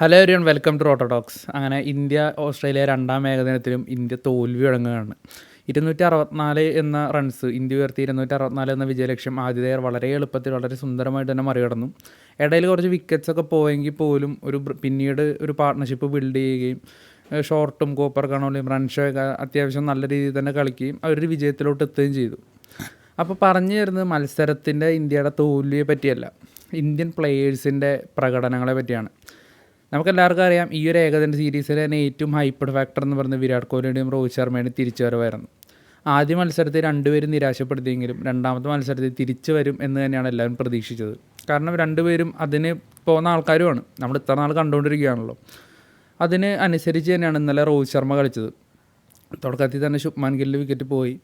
Hello everyone welcome to ഓട്ടോഡോക്സ് അങ്ങനെ India Australia രണ്ടാം ഏകദിനത്തിലും ഇന്ത്യ തോൽവി തുടങ്ങുകയാണ്. ഇരുന്നൂറ്റി അറുപത്തിനാല് എന്ന റൺസ് ഇന്ത്യ ഉയർത്തി ഇരുന്നൂറ്റി അറുപത്തിനാല് എന്ന വിജയലക്ഷ്യം ആതിഥേയർ വളരെ എളുപ്പത്തിൽ വളരെ സുന്ദരമായിട്ട് തന്നെ മറികടന്നു. ഇടയിൽ കുറച്ച് വിക്കറ്റ്സ് ഒക്കെ പോയെങ്കിൽ പോലും ഒരു പിന്നീട് ഒരു പാർട്ട്ണർഷിപ്പ് ബിൽഡ് ചെയ്യുകയും ഷോർട്ടും കോപ്പർ കണോളിയും റൺഷോ ഒക്കെ അത്യാവശ്യം നല്ല രീതിയിൽ തന്നെ കളിക്കുകയും അവരൊരു വിജയത്തിലോട്ട് എത്തുകയും ചെയ്തു. അപ്പോൾ പറഞ്ഞു തരുന്നത് മത്സരത്തിന്റെ ഇന്ത്യയുടെ തോൽവിയെ പറ്റിയല്ല. ഇന്ത്യൻ പ്ലേയേഴ്സിന്റെ പ്രകടനങ്ങളെ പറ്റിയാണ്. നമുക്കെല്ലാവർക്കും അറിയാം ഈ ഒരു ഏകദിന സീരീസിൽ തന്നെ ഏറ്റവും ഹൈപ്പഡ് ഫാക്ടർ എന്ന് പറയുന്നത് വിരാട് കോഹ്ലിയുടെയും രോഹിത് ശർമ്മയുടെയും തിരിച്ചു വരവായിരുന്നു ആദ്യ മത്സരത്തിൽ രണ്ടുപേരും നിരാശപ്പെടുത്തിയെങ്കിലും രണ്ടാമത്തെ മത്സരത്തിൽ തിരിച്ചു വരും എന്ന് തന്നെയാണ് എല്ലാവരും പ്രതീക്ഷിച്ചത്. കാരണം രണ്ടുപേരും അതിന് പോകുന്ന ആൾക്കാരുമാണ്. നമ്മൾ ഇത്ര നാൾ കണ്ടുകൊണ്ടിരിക്കുകയാണല്ലോ. അതിന് അനുസരിച്ച് തന്നെയാണ് ഇന്നലെ രോഹിത് ശർമ്മ കളിച്ചത്. തുടക്കത്തിൽ തന്നെ ശുഭ്മാൻ ഗില്ല് വിക്കറ്റ് പോയി.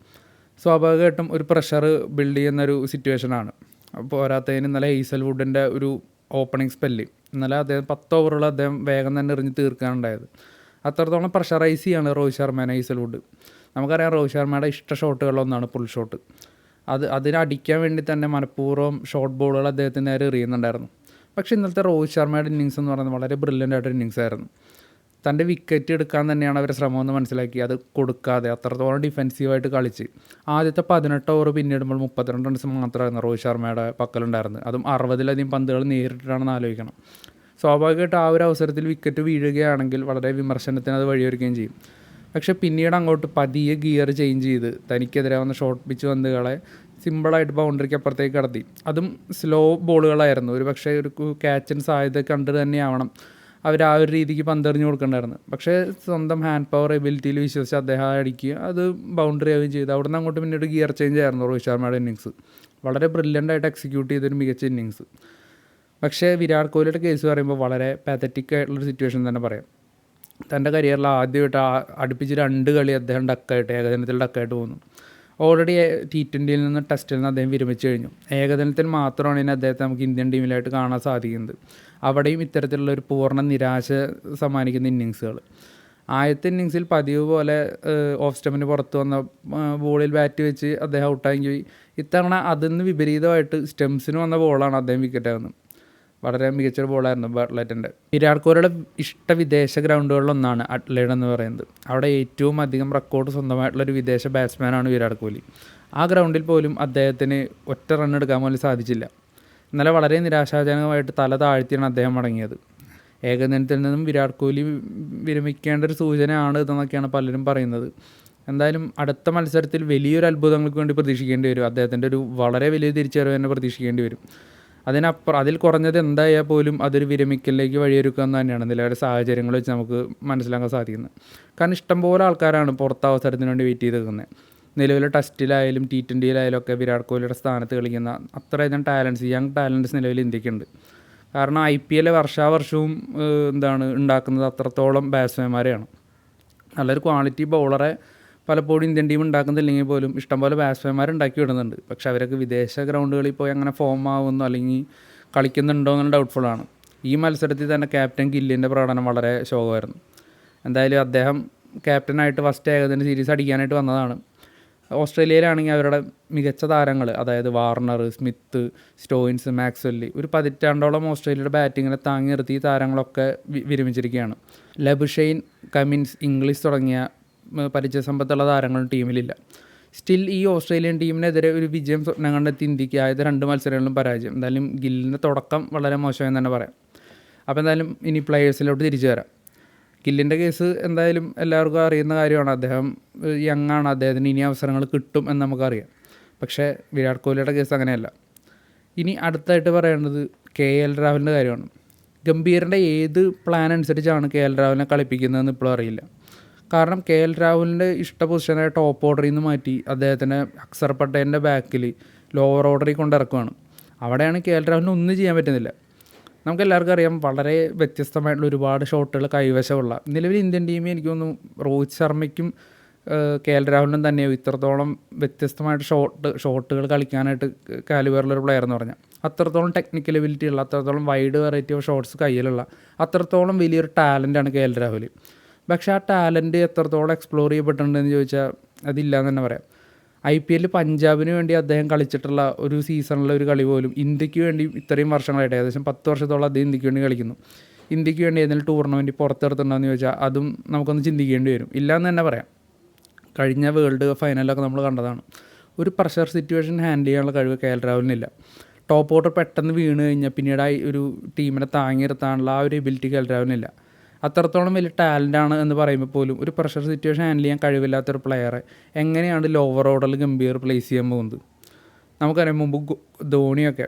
സ്വാഭാവികമായിട്ടും ഒരു പ്രഷർ ബിൽഡ് ചെയ്യുന്നൊരു സിറ്റുവേഷനാണ് പോരാത്തതിന് ഇന്നലെ ഹെയ്സൽവുഡിന്റെ ഒരു ഓപ്പണിംഗ് സ്പെല്ല് ഇന്നലെ അദ്ദേഹം പത്ത് ഓവറുകൾ അദ്ദേഹം വേഗം തന്നെ എറിഞ്ഞ് തീർക്കാനുണ്ടായത് അത്രത്തോളം പ്രഷറൈസ് ചെയ്യാണ് രോഹിത് ശർമ്മേനെ ഹെയ്സൽവുഡ് നമുക്കറിയാം രോഹിത് ശർമ്മയുടെ ഇഷ്ട ഷോട്ടുകളിലൊന്നാണ് പുൾ ഷോട്ട് അത് അതിനടിക്കാൻ വേണ്ടി തന്നെ മനഃപൂർവം ഷോർട്ട് ബോളുകൾ അദ്ദേഹത്തിന് നേരെ എറിയുന്നുണ്ടായിരുന്നു. പക്ഷേ ഇന്നലത്തെ രോഹിത് ശർമ്മയുടെ ഇന്നിങ്സ് എന്ന് പറയുന്നത് വളരെ ബ്രില്യന്റ് ആയിട്ടൊരു ഇന്നിങ്സ് ആയിരുന്നു. തന്റെ വിക്കറ്റ് എടുക്കാൻ തന്നെയാണ് അവരെ ശ്രമമെന്ന് മനസ്സിലാക്കി. അത് കൊടുക്കാതെ അത്രത്തോളം ഡിഫെൻസീവായിട്ട് കളിച്ച്. ആദ്യത്തെ പതിനെട്ട് ഓവർ പിന്നിടുമ്പോൾ മുപ്പത്തിരണ്ട് റൺസ് മാത്രമായിരുന്നു രോഹിത് ശർമ്മയുടെ പക്കലുണ്ടായിരുന്നത്. അതും അറുപതിലധികം പന്തുകൾ നേരിട്ടിട്ടാണെന്ന് ആലോചിക്കണം. സ്വാഭാവികമായിട്ട് ആ ഒരു അവസരത്തിൽ വിക്കറ്റ് വീഴുകയാണെങ്കിൽ വളരെ വിമർശനത്തിന് അത് വഴിയൊരുക്കുകയും ചെയ്യും. പക്ഷേ പിന്നീട് അങ്ങോട്ട് പതിയെ ഗിയർ ചേഞ്ച് ചെയ്ത് തനിക്കെതിരെ വന്ന ഷോർട്ട് പിച്ച് പന്തുകളെ സിമ്പിളായിട്ട് ബൗണ്ടറിക്ക് അപ്പുറത്തേക്ക് കടത്തി. അതും സ്ലോ ബോളുകളായിരുന്നു ഒരു പക്ഷേ ഒരു ക്യാച്ചിന് സാധ്യത കണ്ട് തന്നെയാവണം. അവർ ആ ഒരു രീതിക്ക് പന്തെറിഞ്ഞ് കൊടുക്കണ്ടായിരുന്നു. പക്ഷേ സ്വന്തം ഹാൻഡ് പവർ എബിലിറ്റിയിൽ വിശ്വസിച്ച് അദ്ദേഹം അടിക്കുക അത് ബൗണ്ടറി ആവുകയും ചെയ്തു. അവിടെ നിന്ന് അങ്ങോട്ട് പിന്നീട് ഗിയർ ചേഞ്ച് ആയിരുന്നു രോഹിത് ശർമ്മയുടെ ഇന്നിങ്സ് വളരെ ബ്രില്യന്റ് ആയിട്ട് എക്സിക്യൂട്ട് ചെയ്തൊരു മികച്ച ഇന്നിങ്സ് പക്ഷേ വിരാട് കോഹ്ലിയുടെ കേസ് പറയുമ്പോൾ വളരെ പാത്തറ്റിക് ആയിട്ടുള്ളൊരു സിറ്റുവേഷൻ തന്നെ പറയാം. തന്റെ കരിയറിൽ ആദ്യമായിട്ട് അടുപ്പിച്ച് രണ്ട് കളി അദ്ദേഹം ഡക്കായിട്ട് ഏകദിനത്തിൽ ഡക്കായിട്ട് പോകുന്നു ഓൾറെഡി ടി ട്വന്റിയിൽ നിന്ന് ടെസ്റ്റിൽ നിന്ന് അദ്ദേഹം വിരമിച്ചു കഴിഞ്ഞു. ഏകദിനത്തിൽ മാത്രമാണ് ഇനി അദ്ദേഹത്തെ നമുക്ക് ഇന്ത്യൻ ടീമിലായിട്ട് കാണാൻ സാധിക്കുന്നത്. അവിടെയും ഇത്തരത്തിലുള്ള ഒരു പൂർണ നിരാശ സമ്മാനിക്കുന്ന ഇന്നിങ്സുകൾ ആദ്യത്തെ ഇന്നിങ്സിൽ പതിവ് പോലെ ഓഫ് സ്റ്റമ്പിന് പുറത്ത് വന്ന ബോളിൽ ബാറ്റ് വെച്ച് അദ്ദേഹം ഔട്ടായെങ്കിൽ ഇത്തവണ അതിൽ നിന്ന് വിപരീതമായിട്ട് സ്റ്റെംസിന് വന്ന ബോളാണ് അദ്ദേഹം വിക്കറ്റ് ആകുന്നത് വളരെ മികച്ചൊരു ബോളായിരുന്നു ബട്ട്ലറ്റിന്റെ. വിരാട് കോഹ്ലിയുടെ ഇഷ്ട വിദേശ ഗ്രൗണ്ടുകളിലൊന്നാണ് അട്ലേഡ് എന്ന് പറയുന്നത്. അവിടെ ഏറ്റവും അധികം റെക്കോർഡ് സ്വന്തമായിട്ടുള്ള ഒരു വിദേശ ബാറ്റ്സ്മാനാണ് വിരാട് കോഹ്ലി. ആ ഗ്രൗണ്ടിൽ പോലും അദ്ദേഹത്തിന് ഒറ്റ റൺ എടുക്കാൻ പോലും സാധിച്ചില്ല. ഇന്നലെ വളരെ നിരാശാജനകമായിട്ട് തല താഴ്ത്തിയാണ് അദ്ദേഹം മടങ്ങിയത് ഏകദിനത്തിൽ നിന്നും വിരാട് കോഹ്ലി വിരമിക്കേണ്ട ഒരു സൂചനയാണ് ഇതെന്നൊക്കെയാണ് പലരും പറയുന്നത്. എന്തായാലും അടുത്ത മത്സരത്തിൽ വലിയൊരു അത്ഭുതങ്ങൾക്ക് വേണ്ടി പ്രതീക്ഷിക്കേണ്ടി വരും. അദ്ദേഹത്തിന്റെ ഒരു വളരെ വലിയ തിരിച്ചറിവ് തന്നെ പ്രതീക്ഷിക്കേണ്ടി വരും. അതിനപ്പുറം അതിൽ കുറഞ്ഞത് എന്തായാൽ പോലും അതൊരു വിരമിക്കലിലേക്ക് വഴിയൊരുക്കുക എന്ന് തന്നെയാണ് നിലവിലെ സാഹചര്യങ്ങൾ വെച്ച് നമുക്ക് മനസ്സിലാക്കാൻ സാധിക്കുന്നത്. കാരണം ഇഷ്ടംപോലെ ആൾക്കാരാണ് പുറത്ത് അവസരത്തിന് വേണ്ടി വെയിറ്റ് ചെയ്ത് നിൽക്കുന്നത്. നിലവിലെ ടെസ്റ്റിലായാലും ടി ട്വന്റിയിലായാലും ഒക്കെ വിരാട് കോഹ്ലിയുടെ സ്ഥാനത്ത് കളിക്കുന്ന അത്രയധികം ടാലൻസ് യങ് ടാലൻസ് നിലവിൽ ഇന്ത്യക്കുണ്ട്. കാരണം ഐ പി എൽ വർഷാവർഷവും എന്താണ് ഉണ്ടാക്കുന്നത് അത്രത്തോളം ബാറ്റ്സ്മാൻമാരെയാണ് നല്ലൊരു ക്വാളിറ്റി ബൗളറെ പലപ്പോഴും ഇന്ത്യൻ ടീം ഉണ്ടാക്കുന്നില്ലെങ്കിൽ പോലും ഇഷ്ടംപോലെ ബാറ്റ്സ്മാൻമാർ ഉണ്ടാക്കി വിടുന്നുണ്ട്. പക്ഷെ അവരൊക്കെ വിദേശ ഗ്രൗണ്ടുകളിൽ പോയി അങ്ങനെ ഫോം ആവുന്നു അല്ലെങ്കിൽ കളിക്കുന്നുണ്ടോ എന്നുള്ള ഡൗട്ട്ഫുള്ളാണ് ഈ മത്സരത്തിൽ തന്നെ ക്യാപ്റ്റൻ ഗില്ലിന്റെ പ്രകടനം വളരെ ശോകമായിരുന്നു. എന്തായാലും അദ്ദേഹം ക്യാപ്റ്റനായിട്ട് ഫസ്റ്റ് ഏകദിന സീരീസ് അടിക്കാനായിട്ട് വന്നതാണ്. ഓസ്ട്രേലിയയിലാണെങ്കിൽ അവരുടെ മികച്ച താരങ്ങൾ അതായത് വാർണർ സ്മിത്ത് സ്റ്റോയിൻസ് മാക്സ്വെല്ലി ഒരു പതിറ്റാണ്ടോളം ഓസ്ട്രേലിയയുടെ ബാറ്റിങ്ങിനെ താങ്ങി നിർത്തി താരങ്ങളൊക്കെ വിരമിച്ചിരിക്കുകയാണ്. ലബുഷെയ്ൻ കമിൻസ് ഇംഗ്ലീഷ് തുടങ്ങിയ പരിചയസമ്പത്തുള്ള താരങ്ങളും ടീമിലില്ല. സ്റ്റിൽ ഈ ഓസ്ട്രേലിയൻ ടീമിനെതിരെ ഒരു വിജയം സ്വപ്നം കണ്ടെത്തി ഇന്ത്യയ്ക്ക് ആയത് രണ്ട് മത്സരങ്ങളിലും പരാജയം. എന്തായാലും ഗില്ലിന്റെ തുടക്കം വളരെ മോശമെന്ന് തന്നെ പറയാം. അപ്പോൾ എന്തായാലും ഇനി പ്ലെയേഴ്സിലോട്ട് തിരിച്ചു വരാം. ഗില്ലിന്റെ കേസ് എന്തായാലും എല്ലാവർക്കും അറിയുന്ന കാര്യമാണ്. അദ്ദേഹം യങ്ങാണ് അദ്ദേഹത്തിന് ഇനി അവസരങ്ങൾ കിട്ടും എന്ന് നമുക്കറിയാം. പക്ഷേ വിരാട് കോഹ്ലിയുടെ കേസ് അങ്ങനെയല്ല. ഇനി അടുത്തായിട്ട് പറയേണ്ടത് കെ എൽ രാഹുലിന്റെ കാര്യമാണ്. ഗംഭീറിന്റെ ഏത് പ്ലാൻ അനുസരിച്ചാണ് കെ എൽ രാഹുലിനെ കളിപ്പിക്കുന്നതെന്ന് ഇപ്പോഴും അറിയില്ല. കാരണം കെ എൽ രാഹുലിന്റെ ഇഷ്ട പൊസിഷനായ ടോപ്പ് ഓർഡറിൽ നിന്ന് മാറ്റി അദ്ദേഹത്തിനെ അക്സർ പട്ടേലിന്റെ ബാക്കിൽ ലോവർ ഓർഡറിൽ കൊണ്ടിറക്കുവാണ് അവിടെയാണ് കെ എൽ രാഹുലിന് ഒന്നും ചെയ്യാൻ പറ്റുന്നില്ല. നമുക്ക് എല്ലാവർക്കും അറിയാം വളരെ വ്യത്യസ്തമായിട്ടുള്ള ഒരുപാട് ഷോട്ടുകൾ കൈവശമുള്ള നിലവിൽ ഇന്ത്യൻ ടീമിൽ എനിക്ക് തോന്നുന്നു രോഹിത് ശർമ്മയ്ക്കും കെ എൽ രാഹുലിനും തന്നെയാവും ഇത്രത്തോളം വ്യത്യസ്തമായിട്ട് ഷോട്ട് ഷോട്ടുകൾ കളിക്കാനായിട്ട് കാലിബറിലൊരു പ്ലെയർ എന്ന് പറഞ്ഞാൽ. അത്രത്തോളം ടെക്നിക്കൽ എബിലിറ്റി ഉള്ള അത്രത്തോളം വൈഡ് വെറൈറ്റി ഓഫ് ഷോട്ട്സ് കയ്യിലുള്ള അത്രത്തോളം വലിയൊരു ടാലന്റാണ് കെ എൽ രാഹുൽ പക്ഷേ ആ ടാലന്റ് എത്രത്തോളം എക്സ്പ്ലോർ ചെയ്യപ്പെട്ടിട്ടുണ്ടെന്ന് ചോദിച്ചാൽ അതില്ല എന്ന് തന്നെ പറയാം. ഐ പി എല്ലിൽ പഞ്ചാബിന് വേണ്ടി അദ്ദേഹം കളിച്ചിട്ടുള്ള ഒരു സീസണിലെ ഒരു കളി പോലും ഇന്ത്യയ്ക്ക് വേണ്ടി ഇത്രയും വർഷങ്ങളായിട്ട് ഏകദേശം പത്ത് വർഷത്തോളം അദ്ദേഹം ഇന്ത്യയ്ക്ക് വേണ്ടി കളിക്കുന്നു. ഇന്ത്യയ്ക്ക് വേണ്ടി ഏതെങ്കിലും ടൂർണമെന്റ് പുറത്തെടുത്തിട്ടുണ്ടോയെന്ന് ചോദിച്ചാൽ അതും നമുക്കൊന്ന് ചിന്തിക്കേണ്ടി വരും. ഇല്ല എന്ന് തന്നെ പറയാം. കഴിഞ്ഞ വേൾഡ് ഫൈനലൊക്കെ നമ്മൾ കണ്ടതാണ്. ഒരു പ്രഷർ സിറ്റുവേഷൻ ഹാൻഡിൽ ചെയ്യാനുള്ള കഴിവ് കെ എൽ രാഹുലിനില്ല. ടോപ്പ് ഓർഡർ പെട്ടെന്ന് വീണ് കഴിഞ്ഞാൽ പിന്നീട് ഒരു ടീമിനെ താങ്ങി നിർത്താനുള്ള ആ ഒരു എബിലിറ്റി കെ എൽ രാഹുലിനില്ല. അത്രത്തോളം വലിയ ടാലന്റാണ് എന്ന് പറയുമ്പോൾ പോലും ഒരു പ്രഷർ സിറ്റുവേഷൻ ഹാൻഡിൽ ചെയ്യാൻ കഴിവില്ലാത്തൊരു പ്ലെയറെ എങ്ങനെയാണ് ലോവർ ഓർഡറിൽ ഗംഭീർ പ്ലേസ് ചെയ്യാൻ പോകുന്നത്? നമുക്കറിയാം മുമ്പ് ധോണിയൊക്കെ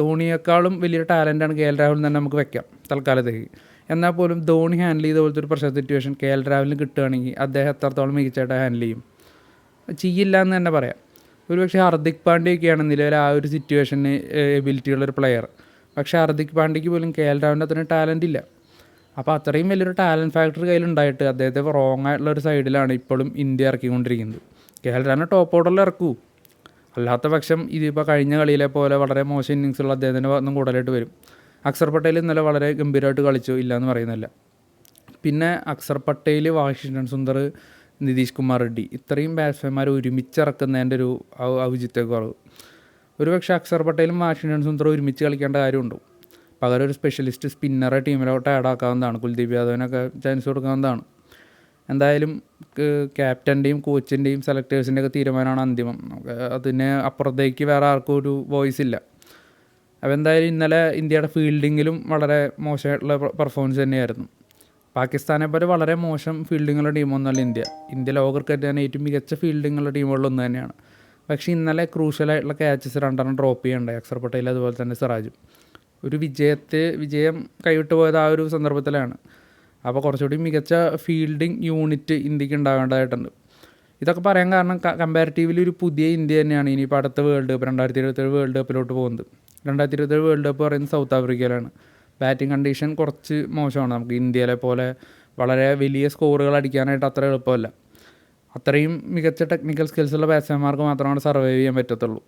ധോണിയേക്കാളും വലിയൊരു ടാലന്റാണ് കെ എൽ രാഹുൽ തന്നെ നമുക്ക് വെക്കാം തൽക്കാലത്തേക്ക്. എന്നാൽ പോലും ധോണി ഹാൻഡിൽ ചെയ്ത പോലത്തെ ഒരു പ്രഷർ സിറ്റുവേഷൻ കെ എൽ രാഹുലിന് കിട്ടുകയാണെങ്കിൽ അദ്ദേഹം എത്രത്തോളം മികച്ചതായിട്ട് ഹാൻഡിൽ ചെയ്യും. ചെയ്യില്ല എന്ന് തന്നെ പറയാം. ഒരുപക്ഷെ ഹർദിക് പാണ്ഡ്യയൊക്കെയാണ് നിലവിൽ ആ ഒരു സിറ്റുവേഷന് എബിലിറ്റിയുള്ളൊരു പ്ലെയർ പക്ഷേ ഹർദിക് പാണ്ഡ്യയ്ക്ക് പോലും കെ എൽ രാഹുലിന്റെ അത്രയും ടാലന്റ് ഇല്ല. അപ്പോൾ അത്രയും വലിയൊരു ടാലന്റ് ഫാക്ടർ കയ്യിലുണ്ടായിട്ട് അദ്ദേഹത്തെ റോങ് ആയിട്ടുള്ള ഒരു സൈഡിലാണ് ഇപ്പോഴും ഇന്ത്യ ഇറക്കിക്കൊണ്ടിരിക്കുന്നത്. കെ എൽ രാഹുലിനെ ടോപ്പ് ഓർഡറിൽ ഇറക്കൂ. അല്ലാത്ത പക്ഷം ഇതിപ്പോൾ കഴിഞ്ഞ കളിയിലെ പോലെ വളരെ മോശം ഇന്നിങ്സുള്ള അദ്ദേഹത്തിന്റെ ഭാഗത്തും കൂടുതലായിട്ട് വരും. അക്സർ പട്ടേൽ ഇന്നലെ വളരെ ഗംഭീരമായിട്ട് കളിച്ചു ഇല്ല എന്ന് പറയുന്നില്ല. പിന്നെ അക്സർ പട്ടേൽ വാഷിങ്ടൺ സുന്ദർ നിതീഷ് കുമാർ റെഡ്ഡി ഇത്രയും ബാറ്റ്സ്മാൻമാർ ഒരുമിച്ച് ഇറക്കുന്നതിന്റെ ഒരു ഔചിത്യ കുറവ്. ഒരുപക്ഷെ അക്സർ പട്ടേലും വാഷിങ്ടൺ സുന്ദറും ഒരുമിച്ച് കളിക്കേണ്ട കാര്യമുണ്ടോ പകരം ഒരു സ്പെഷ്യലിസ്റ്റ് സ്പിന്നറെ ടീമിലോട്ട് ആഡ് ആക്കാവുന്നതാണ്. കുൽദീപ് യാദവിനൊക്കെ ചാൻസ് കൊടുക്കാവുന്നതാണ്. എന്തായാലും ക്യാപ്റ്റന്റെയും കോച്ചിന്റെയും സെലക്ടേഴ്സിന്റെ ഒക്കെ തീരുമാനമാണ് അന്തിമം. അതിന് അപ്പുറത്തേക്ക് വേറെ ആർക്കും ഒരു വോയിസ് ഇല്ല. അപ്പോൾ എന്തായാലും ഇന്നലെ ഇന്ത്യയുടെ ഫീൽഡിങ്ങിലും വളരെ മോശമായിട്ടുള്ള പെർഫോമൻസ് തന്നെയായിരുന്നു. പാകിസ്ഥാനെ പോലെ വളരെ മോശം ഫീൽഡിങ്ങുള്ള ടീമൊന്നുമല്ല ഇന്ത്യ. ഇന്ത്യ ലോക ക്രിക്കറ്റ് തന്നെ ഏറ്റവും മികച്ച ഫീൽഡിങ്ങുള്ള ടീമുകളിലൊന്നു തന്നെയാണ്. പക്ഷേ ഇന്നലെ ക്രൂഷ്യലായിട്ടുള്ള ക്യാച്ചസ് രണ്ടെണ്ണം ഡ്രോപ്പ് ചെയ്യണ്ടായി. അക്സർ പട്ടേൽ അതുപോലെ തന്നെ സിറാജും. ഒരു വിജയത്തെ വിജയം കൈവിട്ട് പോയത് ആ ഒരു സന്ദർഭത്തിലാണ്. അപ്പോൾ കുറച്ചുകൂടി മികച്ച ഫീൽഡിംഗ് യൂണിറ്റ് ഇന്ത്യയ്ക്ക് ഉണ്ടാകേണ്ടതായിട്ടുണ്ട്. ഇതൊക്കെ പറയാൻ കാരണം കമ്പാരിറ്റീവ്ലി ഒരു പുതിയ ഇന്ത്യ തന്നെയാണ്. ഇനിയിപ്പോൾ അടുത്ത വേൾഡ് കപ്പ് രണ്ടായിരത്തി ഇരുപത്തേഴ് വേൾഡ് കപ്പിലോട്ട് പോകുന്നത്. രണ്ടായിരത്തി ഇരുപത്തേഴ് വേൾഡ് കപ്പ് പറയുന്നത് സൗത്ത് ആഫ്രിക്കയിലാണ് ബാറ്റിംഗ് കണ്ടീഷൻ കുറച്ച് മോശമാണ്. നമുക്ക് ഇന്ത്യയിലെ പോലെ വളരെ വലിയ സ്കോറുകൾ അടിക്കാനായിട്ട് അത്ര എളുപ്പമല്ല. അത്രയും മികച്ച ടെക്നിക്കൽ സ്കിൽസുള്ള ബാറ്റ്സ്മാൻമാർക്ക് മാത്രമാണ് സർവൈവ് ചെയ്യാൻ പറ്റത്തുള്ളൂ.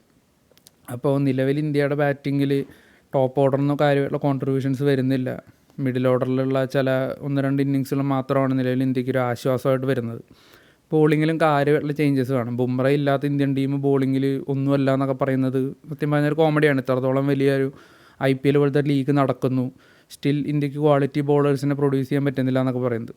അപ്പോൾ നിലവിൽ ഇന്ത്യയുടെ ബാറ്റിങ്ങിൽ ടോപ്പ് ഓർഡറിൽ ഓർഡറിനോ കാര്യമായിട്ടുള്ള കോൺട്രിബ്യൂഷൻസ് വരുന്നില്ല. മിഡിൽ ഓർഡറിലുള്ള ചില ഒന്ന് രണ്ട് ഇന്നിങ്സുകൾ മാത്രമാണ് നിലവിൽ ഇന്ത്യയ്ക്ക് ഒരു ആശ്വാസമായിട്ട് വരുന്നത്. ബോളിങ്ങിലും കാര്യമായിട്ടുള്ള ചേഞ്ചസ് കാണും ബുംറ ഇല്ലാത്ത ഇന്ത്യൻ ടീം ബോളിങ്ങിൽ ഒന്നുമല്ല എന്നൊക്കെ പറയുന്നത് സത്യം പറഞ്ഞൊരു കോമഡിയാണ് ഇത്രത്തോളം വലിയൊരു ഐ പി എൽ പോലത്തെ ലീഗ് നടക്കുന്നു. സ്റ്റിൽ ഇന്ത്യയ്ക്ക് ക്വാളിറ്റി ബോളേഴ്സിനെ പ്രൊഡ്യൂസ് ചെയ്യാൻ പറ്റുന്നില്ല എന്നൊക്കെ പറയുന്നത്.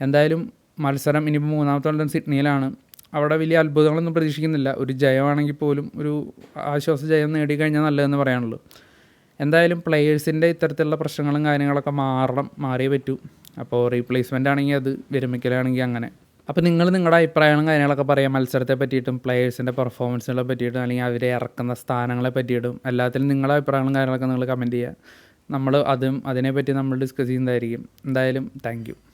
എന്തായാലും മത്സരം ഇനിയിപ്പോൾ മൂന്നാമത്തെ മത്സരം സിഡ്നിയിലാണ്. അവിടെ വലിയ അത്ഭുതങ്ങളൊന്നും പ്രതീക്ഷിക്കുന്നില്ല. ഒരു ജയമാണെങ്കിൽ പോലും ഒരു ആശ്വാസ ജയം നേടിക്കഴിഞ്ഞാൽ നല്ലതെന്ന് പറയാനുള്ളൂ. എന്തായാലും പ്ലെയേഴ്സിന്റെ ഇത്തരത്തിലുള്ള പ്രശ്നങ്ങളും കാര്യങ്ങളൊക്കെ മാറണം മാറിയേ പറ്റൂ. അപ്പോൾ റീപ്ലേസ്മെന്റ് ആണെങ്കിൽ അത് വിരമിക്കലാണെങ്കിൽ അങ്ങനെ. അപ്പോൾ നിങ്ങൾ നിങ്ങളുടെ അഭിപ്രായങ്ങളും കാര്യങ്ങളൊക്കെ പറയാം. മത്സരത്തെ പറ്റിയിട്ടും പ്ലെയേഴ്സിന്റെ പെർഫോമൻസുകളെ പറ്റിയിട്ടും അല്ലെങ്കിൽ അവരെ ഇറക്കുന്ന സ്ഥാനങ്ങളെ പറ്റിയിട്ടും എല്ലാത്തിലും നിങ്ങളുടെ അഭിപ്രായങ്ങളും കാര്യങ്ങളൊക്കെ നിങ്ങൾ കമന്റ് ചെയ്യുക. നമ്മൾ അതും അതിനെപ്പറ്റി നമ്മൾ ഡിസ്കസ് ചെയ്യുന്നതായിരിക്കും. എന്തായാലും താങ്ക്